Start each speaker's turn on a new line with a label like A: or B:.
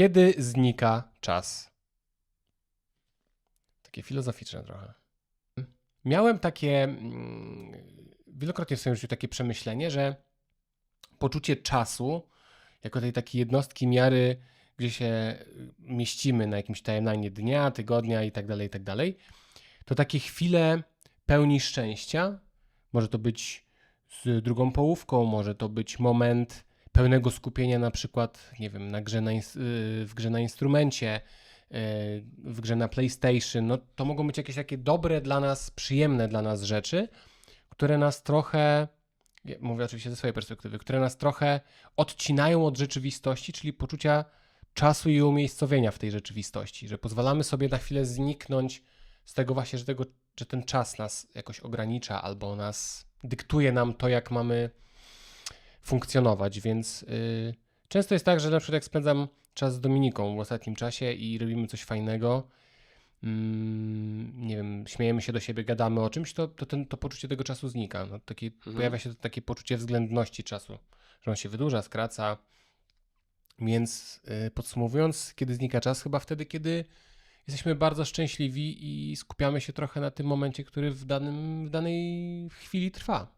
A: Kiedy znika czas? Takie filozoficzne trochę. Miałem takie, mm, wielokrotnie w swoim życiu takie przemyślenie, że poczucie czasu, jako tej takiej jednostki miary, gdzie się mieścimy na jakimś timeline dnia, tygodnia i tak dalej, i tak dalej, to takie chwile pełni szczęścia. Może to być z drugą połówką, może to być moment pełnego skupienia na przykład, nie wiem, na grze na, y, w grze na instrumencie, y, w grze na PlayStation. No, to mogą być jakieś takie dobre dla nas, przyjemne dla nas rzeczy, które nas trochę, mówię oczywiście ze swojej perspektywy, które nas trochę odcinają od rzeczywistości, czyli poczucia czasu i umiejscowienia w tej rzeczywistości, że pozwalamy sobie na chwilę zniknąć z tego właśnie, że, tego, że ten czas nas jakoś ogranicza albo nas dyktuje nam to, jak mamy funkcjonować, więc yy, często jest tak, że na przykład jak spędzam czas z Dominiką w ostatnim czasie i robimy coś fajnego, mm, nie wiem, śmiejemy się do siebie, gadamy o czymś, to, to, ten, to poczucie tego czasu znika. No, takie,
B: Mhm.
A: Pojawia się takie poczucie względności czasu, że on się wydłuża, skraca. Więc yy, podsumowując, kiedy znika czas? Chyba wtedy, kiedy jesteśmy bardzo szczęśliwi i skupiamy się trochę na tym momencie, który w, danym, w danej chwili trwa.